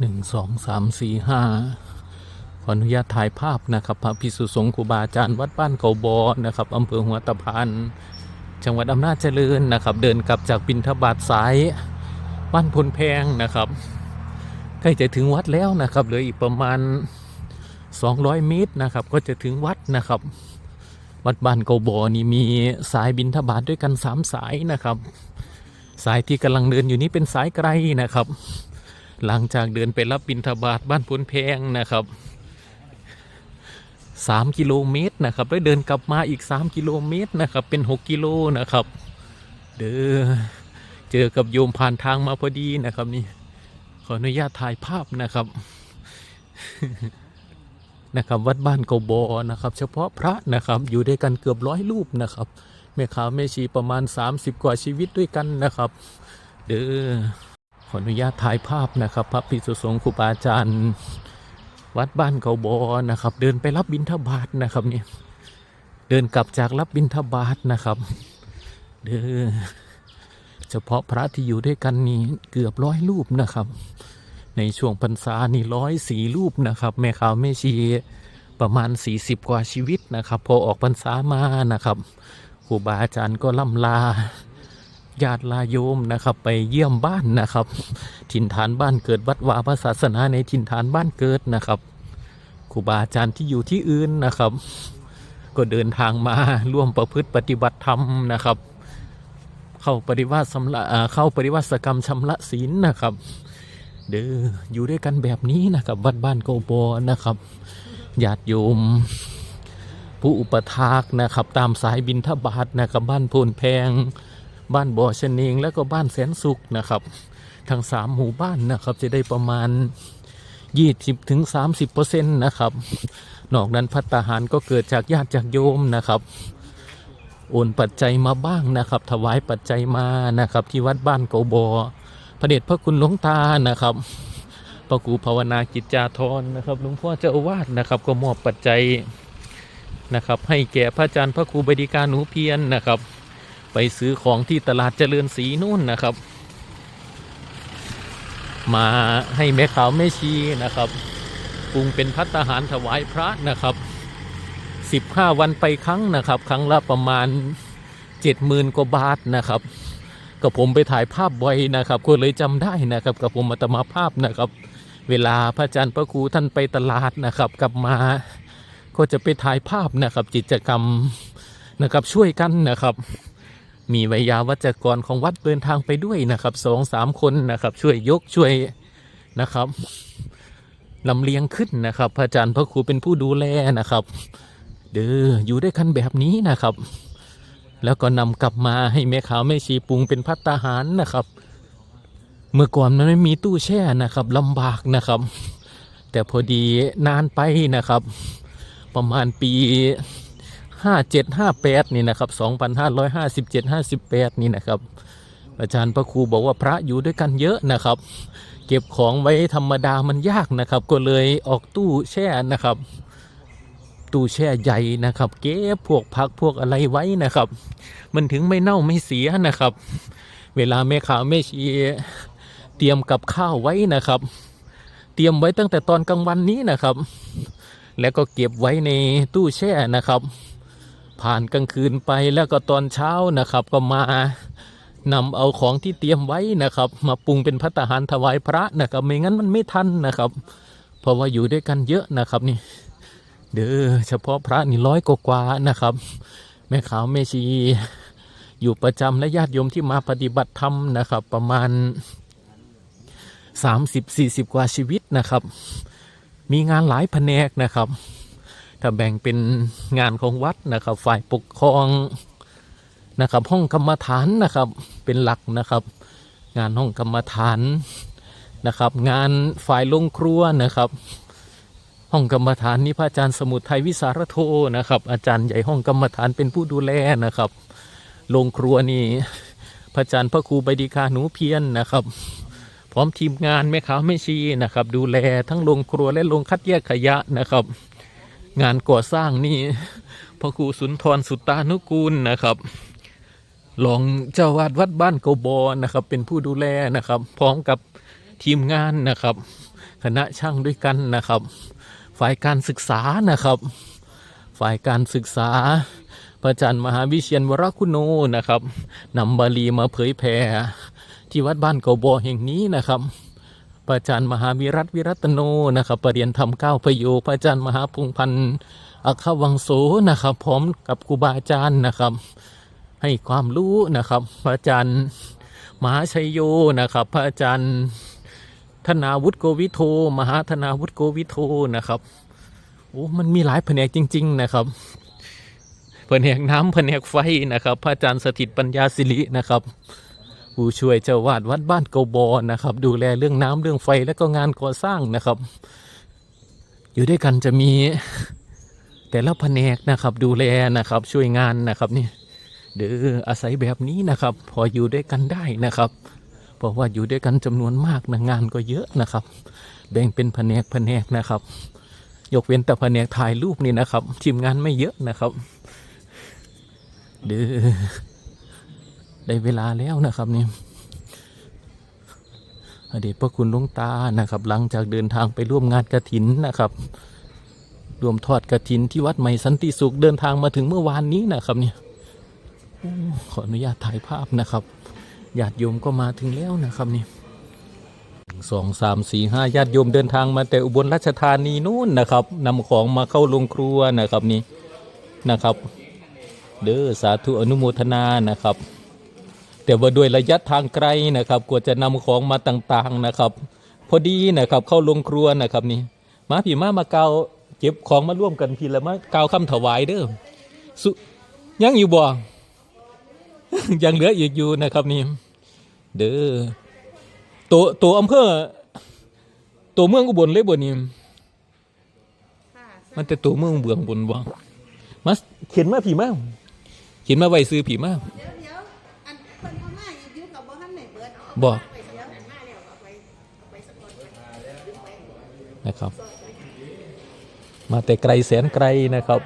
หนึ่งสองสามสี่ห้าขออนุญาตถ่ายภาพนะครับ พระพิสุสงฆ์ครูบาอาจารย์วัดบ้านเขาบอนะครับอำเภอหัวตะพานจังหวัดอำนาจเจริญนะครับ เดินกลับจากบินทบาทสายบ้านพลแพงนะครับใกล้จะถึงวัดแล้วนะครับเหลืออีกประมาณ 200 เมตรนะครับ ก็จะถึงวัดนะครับ วัดบ้านเกาบอนี่มีสายบินทบาทด้วยกัน 3 สายนะครับ สายที่กำลังเดินอยู่นี้เป็นสายไกลนะครับ หลังจากเดินไปรับบินทบาทบ้านพลแพงนะครับ 3 กิโลเมตรนะครับแล้วเดินกลับมาอีก 3 กิโลเมตรนะครับ เป็น 6 กิโลนะครับ เด้อเจอกับโยมผ่านทางมาพอดีนะครับนี่ขออนุญาตถ่ายภาพนะครับนะครับวัดบ้านเกาบอนะครับ เฉพาะพระนะครับอยู่ด้วยกันเกือบร้อยรูปนะครับแม่ขาวแม่ชีประมาณ 30 กว่าชีวิตด้วยกันนะครับ เด้อ ขออนุญาตถ่ายภาพนะครับ พระภิกษุสงฆ์ครูบาอาจารย์ วัดบ้านเกาบอนะครับ เดินไปรับบิณฑบาตนะครับเนี่ยเดินกลับจากรับบิณฑบาตนะครับ เด้อเฉพาะพระที่อยู่ด้วยกันนี่เกือบร้อยรูปนะครับ ในช่วงพรรษานี่ร้อยสี่รูปนะครับ แม่ขาวแม่ชีประมาณ 40 กว่าชีวิตนะครับ พอออกพรรษามานะครับครูบาอาจารย์ก็ล่ำลา ญาติลาโยมนะครับ ไปเยี่ยมบ้านนะครับ ถิ่นฐานบ้านเกิดวัดวาพระศาสนาในถิ่นฐานบ้านเกิดนะครับครูบาอาจารย์ที่อยู่ที่อื่นนะครับ ก็เดินทางมาร่วมประพฤติปฏิบัติธรรมนะครับ เข้าปฏิวัติสำละเข้าปฏิวัติกรรมชำระศีลนะครับ เด้ออยู่ด้วยกันแบบนี้นะครับวัดบ้านโกโบนะครับญาติโยมผู้อุปถากนะครับ ตามสายบินทบาทนะครับบ้านโพนแพง บ้านบ่อชะเนงแล้วก็บ้านแสนสุขนะครับทั้งสามหมู่บ้านนะครับจะได้ประมาณ 20ถึง30เปอร์เซ็นต์นะครับนอกนั้นพัตาหารก็เกิดจากญาติจากโยมนะครับโอนปัจจัยมาบ้างนะครับ ถวายปัจจัยมานะครับ ที่วัดบ้านเกาบอพระเดชพระคุณหลวงตานะครับพระครูภาวนากิจจาธรนะครับหลวงพ่อเจ้าอาวาสนะครับ ก็มอบปัจจัยนะครับ ให้แก่พระอาจารย์พระครูบดีการหนูเพียรนนะครับ ไปซื้อของที่ตลาดเจริญศรีนู่นนะครับ มาให้แม่ขาวแม่ชีนะครับปรุงเป็นพัตตาหารถวายพระนะครับ 15 วันไปครั้งนะครับ ครั้งละประมาณ 70,000กว่าบาทนะครับก็ผมไปถ่ายภาพบ่อยนะครับ ก็เลยจำได้นะครับ กับผมมาตมาภาพนะครับ เวลาพระอาจารย์พระครูท่านไปตลาดนะครับ กลับมาก็จะไปถ่ายภาพนะครับ กิจกรรมนะครับช่วยกันนะครับ มีวิยาวัจกรของวัดเดินทางไปด้วยนะครับสองสามคนนะครับ ช่วยยกช่วยนะครับลำเลียงขึ้นนะครับ พระอาจารย์พระครูเป็นผู้ดูแลนะครับ เด้ออยู่ด้วยกันแบบนี้นะครับ แล้วก็นำกลับมาให้แม่ขาวแม่ชีปรุงเป็นพัตตาหารนะครับ เมื่อก่อนมันไม่มีตู้แช่นะครับลำบากนะครับ แต่พอดีนานไปนะครับ ประมาณปี ห้าเจ็ดห้าแปดนี่นะครับสองพันห้าร้อยห้าสิบเจ็ดห้าสิบแปดนี่นะครับ อาจารย์พระครูบอกว่าพระอยู่ด้วยกันเยอะนะครับ เก็บของไว้ธรรมดามันยากนะครับ ก็เลยออกตู้แช่นะครับ ตู้แช่ใหญ่นะครับ เก็บพวกผักพวกอะไรไว้นะครับ มันถึงไม่เน่าไม่เสียนะครับ เวลาแม่ขาวแม่ชีเตรียมกับข้าวไว้นะครับ เตรียมไว้ตั้งแต่ตอนกลางวันนี้นะครับ แล้วก็เก็บไว้ในตู้แช่นะครับ ผ่านกลางคืนไปแล้วก็ตอนเช้านะครับ ก็มานำเอาของที่เตรียมไว้นะครับ มาปรุงเป็นพัตตาหารถวายพระนะครับ ไม่งั้นมันไม่ทันนะครับ เพราะว่าอยู่ด้วยกันเยอะนะครับนี่ เด้อเฉพาะพระนี่ร้อยกว่านะครับ แม่ขาวแม่ชีอยู่ประจำและญาติโยมที่มาปฏิบัติธรรมนะครับ ประมาณ 30-40 กว่าชีวิตนะครับ มีงานหลายแผนกนะครับ ถ้าแบ่งเป็นงานของวัดนะครับ ฝ่ายปกครองนะครับ ห้องกรรมฐานนะครับ เป็นหลักนะครับ งานห้องกรรมฐานนะครับ งานฝ่ายโรงครัวนะครับ ห้องกรรมฐานนี่พระอาจารย์สมุทรไทยวิสารโทนะครับ อาจารย์ใหญ่ห้องกรรมฐานเป็นผู้ดูแลนะครับโรงครัวนี่พระอาจารย์พระครูใบดีกาหนูเพียนนะครับ พร้อมทีมงานแม่ขาวแม่ชีนะครับ ดูแลทั้งโรงครัวและโรงคัดแยกขยะนะครับ งานก่อสร้างนี่พระครูสุนทรสุตานุกูลนะครับรองเจ้าวาดวัดบ้านโกบอนะครับ เป็นผู้ดูแลนะครับ พร้อมกับทีมงานนะครับ คณะช่างด้วยกันนะครับ ฝ่ายการศึกษานะครับ ฝ่ายการศึกษา พระอาจารย์มหาวิเชียนวรคุณโนนะครับนำบาลีมาเผยแผ่ที่วัดบ้านเกาบอแห่งนี้นะครับ ระอาจารย์มหาวิรัตวิรัตโนนะครับปรริยนธรรมเก้าประโยคพระอาจารย์มหาพงพันธ์อัควังโสนะครับพร้อมกับครูบาอาจารย์นะครับ ให้ความรู้นะครับพระอาจารย์มหาชัยโยนะครับ พระอาจารย์ธนาวุฒิโกวิโทมหาธนาวุฒิโกวิโทนะครับโอ้มันมีหลายแผนกจริง ๆ นะครับแผนกน้ำแผนกไฟนะครับ พระอาจารย์สถิตปัญญาสิรินะครับ ผู้ช่วยเจ้าวาดวัดบ้านเกบอนะครับ ดูแลเรื่องน้ำเรื่องไฟและก็งานก่อสร้างนะครับ อยู่ด้วยกันจะมีแต่ละแผนกนะครับ ดูแลนะครับ ช่วยงานนะครับนี่เด้ออาศัยแบบนี้นะครับ พออยู่ด้วยกันได้นะครับเพราะว่าอยู่ด้วยกันจำนวนมากนะงานก็เยอะนะครับ แบ่งเป็นแผนกแผนกนะครับ ยกเว้นแต่แผนกถ่ายรูปนี่นะครับ ทีมงานไม่เยอะนะครับเด้อ ได้เวลาแล้วนะครับนี่อดีตพระคุณหลวงตานะครับ หลังจากเดินทางไปร่วมงานกระถินนะครับรวมทอดกระถินที่วัดใหม่สันติสุขเดินทางมาถึงเมื่อวานนี้นะครับเนี่ยขออนุญาตถ่ายภาพนะครับญาติโยมก็มาถึงแล้วนะครับนี่สองสามสี่ห้าญาติโยมเดินทางมาแต่อุบลราชธานีนู่นนะครับนำของมาเข้าโรงครัวนะครับนี่นะครับ เด้อสาธุอนุโมทนานะครับ แต่ว่าด้วยระยะทางไกลนะครับกว่าจะนำของมาต่างๆนะครับ พอดีนะครับเข้าลงครัวนะครับนี่มาพี่มามาเกาเก็บของมาร่วมกันพี่ละมาเกาคำถวายเด้อสุยังอยู่บ่ยังเหลืออีกอยู่นะครับนี่เด้อตัวตัวอำเภอตัวเมืองอุบลเลยบ่นี่ค่ะมันแต่ตัวเมืองเบืองบนบ่มาเขียนมาผีมาเขียนมาไว้ซื้อผีมา บอกนะครับ มาแต่ไกลแสนไกลนะครับ